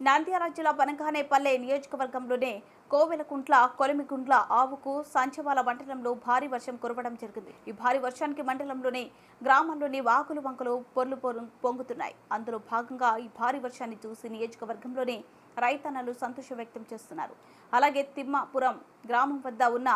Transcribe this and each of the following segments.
నంద్యాల జిల్లా బనగానేపల్లె నియోజకవర్గంలోనే కోవెలకుంట్ల కొలిమికుంట్ల ఆవుకు సంచవాల మండలంలో భారీ వర్షం కురవడం జరిగింది. ఈ భారీ వర్షానికి మండలంలోని గ్రామంలోని వాకులు వంకలు పొర్లు పొంగుతున్నాయి. అందులో భాగంగా ఈ భారీ వర్షాన్ని చూసి నియోజకవర్గంలోని రైతన్నలు సంతోషం వ్యక్తం చేస్తున్నారు. అలాగే తిమ్మాపురం గ్రామం వద్ద ఉన్న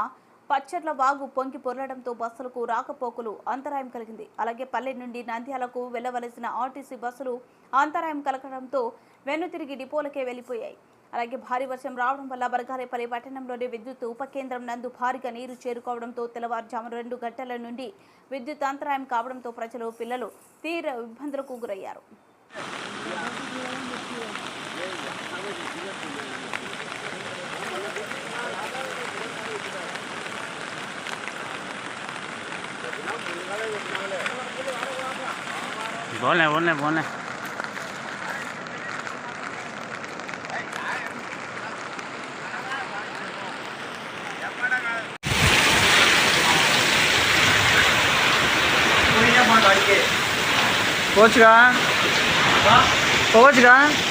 పచ్చర్ల వాగు పొంగి పొరలడంతో బస్సులకు రాకపోకలు అంతరాయం కలిగింది. అలాగే పల్లె నుండి నంద్యాలకు వెళ్ళవలసిన ఆర్టీసీ బస్సులు అంతరాయం కలగడంతో వెన్నుతిరిగి డిపోలకే వెళ్ళిపోయాయి అలాగే భారీ వర్షం రావడం వల్ల బరగారేపల్లి పట్టణంలోని విద్యుత్ ఉప కేంద్రం నందు భారీగా నీరు చేరుకోవడంతో తెల్లవారుజాము రెండు గంటల నుండి విద్యుత్ అంతరాయం కావడంతో ప్రజలు పిల్లలు తీవ్ర ఇబ్బందులకు గురయ్యారు. बोले बोलने बोले। पहुँच गया पहुँच गया